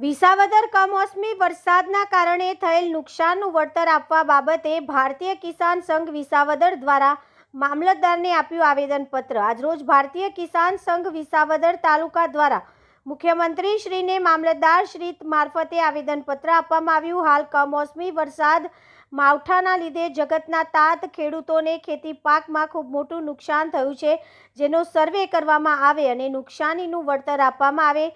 વિસાવદર કમોસમી વરસાદના કારણે થયેલ નુકસાનનું વળતર આપવા બાબતે ભારતીય કિસાન સંઘ વિસાવદર દ્વારા મામલતદારને આપ્યું આવેદનપત્ર. આજરોજ ભારતીય કિસાન સંઘ વિસાવદર તાલુકા દ્વારા મુખ્યમંત્રી શ્રીને મામલતદાર શ્રી મારફતે આવેદનપત્ર આપવામાં આવ્યું. હાલ કમોસમી વરસાદ માવઠાના લીધે જગતના તાત ખેડૂતોને ખેતી પાકમાં ખૂબ મોટું નુકસાન થયું છે, જેનો સર્વે કરવામાં આવે અને નુકસાનીનું વળતર આપવામાં આવે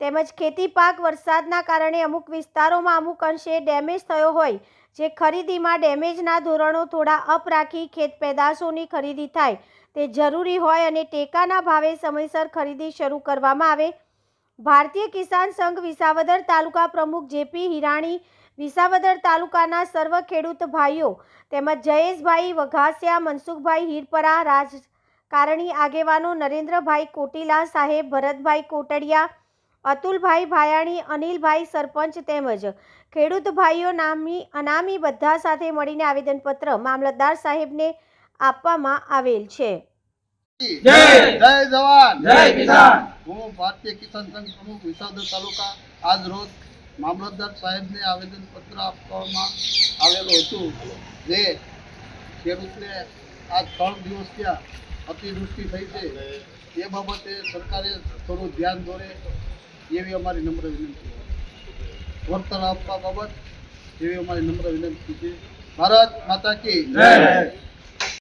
તેમજ ખેતી પાક વરસાદના કારણે અમુક વિસ્તારોમાં અમુક અંશે ડેમેજ થયો હોય, જે ખરીદીમાં ડેમેજના ધોરણો થોડા અપ રાખી ખેત પેદાશોની ખરીદી થાય, તે જરૂરી હોય અને ટેકાના ભાવે સમયસર ખરીદી શરૂ કરવામાં આવે. ભારતીય કિસાન સંઘ વિસાવદર તાલુકા પ્રમુખ જેપી હિરાણી, વિસાવદર તાલુકાના સર્વ ખેડૂત ભાઈઓ તેમજ જયેશભાઈ વઘાસિયા, મનસુખભાઈ હીરપરા, રાજકારણી આગેવાનો નરેન્દ્રભાઈ કોટીલા સાહેબ, ભરતભાઈ કોટડિયા અતુલભાઈ ભાયાણી અનિલભાઈ સરપંચ તેમજ ખેડૂત ભાઈઓ નામી અનામી બધા સાથે મળીને આવેદનપત્ર મામલતદાર સાહેબને આપવામાં આવેલ છે. જય જય જવાન. જય કિસાન. હું ભારતીય કિસાન સંઘ પ્રમુખ વિસાવદર તાલુકા આજ રોજ મામલતદાર સાહેબને આવેદન પત્ર આપવામાં આવેલું હતું જે ખેડૂતને આજ ત્રણ દિવસ ત્યાં અતિવૃષ્ટિ થઈ છે. એ બાબતે સરકારે થોડું ધ્યાન દોરે એવી અમારી નમ્ર વિનંતી વર્તન આપવા બાબત એવી અમારી નમ્ર વિનંતી છે. ભારત માતા કી